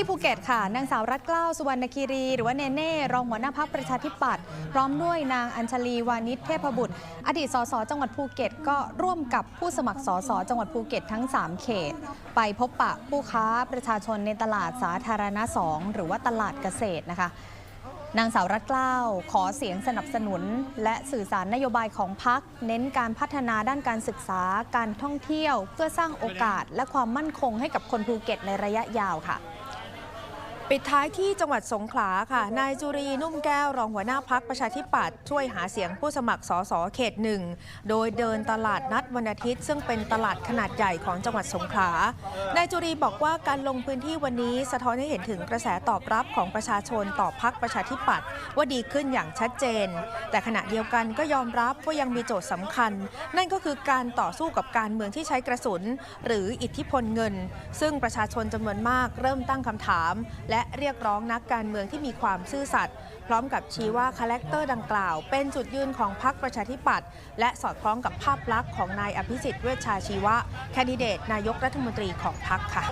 ที่ภูเก็ตค่ะ นางสาวรัตเกล้าสุวรรณคีรี หรือว่าเนเน่รองหัวหน้าพักประชาธิปัตย์พร้อมด้วยนางอัญชลีวานิชเทพบุตร อดีตสสจังหวัดภูเก็ตก็ร่วมกับผู้สมัครสสจังหวัดภูเก็ตทั้ง 3 เขต ไปพบปะผู้ค้าประชาชนในตลาดสาธารณะ2หรือว่าตลาดเกษตรนะคะนางสาวรัตเกล้าขอเสียงสนับสนุน และสื่อสารนโยบายของพัก เน้นการพัฒนาด้านการศึกษาการท่องเที่ยว เพื่อสร้างโอกาสและความมั่นคงให้กับคนภูเก็ตในระยะยาวค่ะ ปิดท้ายที่จังหวัดสงขลาค่ะ นายจุรีนุ่มแก้วรองหัวหน้าพักประชาธิปัตย์ช่วยหาเสียงผู้สมัครสสเขตหนึ่ง โดยเดินตลาดนัดวันอาทิตย์ ซึ่งเป็นตลาดขนาดใหญ่ของจังหวัดสงขลา นายจุรีบอกว่าการลงพื้นที่วันนี้สะท้อนให้เห็นถึงกระแสตอบรับของประชาชนต่อพักประชาธิปัตย์ว่าดีขึ้นอย่างชัดเจน แต่ขณะเดียวกันก็ยอมรับว่ายังมีโจทย์สำคัญ นั่นก็คือการต่อสู้กับการเมืองที่ใช้กระสุน หรืออิทธิพลเงิน ซึ่งประชาชนจำนวนมากเริ่มตั้งคำถาม และเรียกร้องนักการเมืองที่มีความซื่อสัตย์พร้อมกับชี้ว่าคาแรคเตอร์ดังกล่าว เป็นจุดยืนของพรรคประชาธิปัตย์และสอดคล้องกับภาพลักษณ์ของนายอภิสิทธิ์เวชชาชีวะ แคนดิเดตนายกรัฐมนตรีของพรรคค่ะ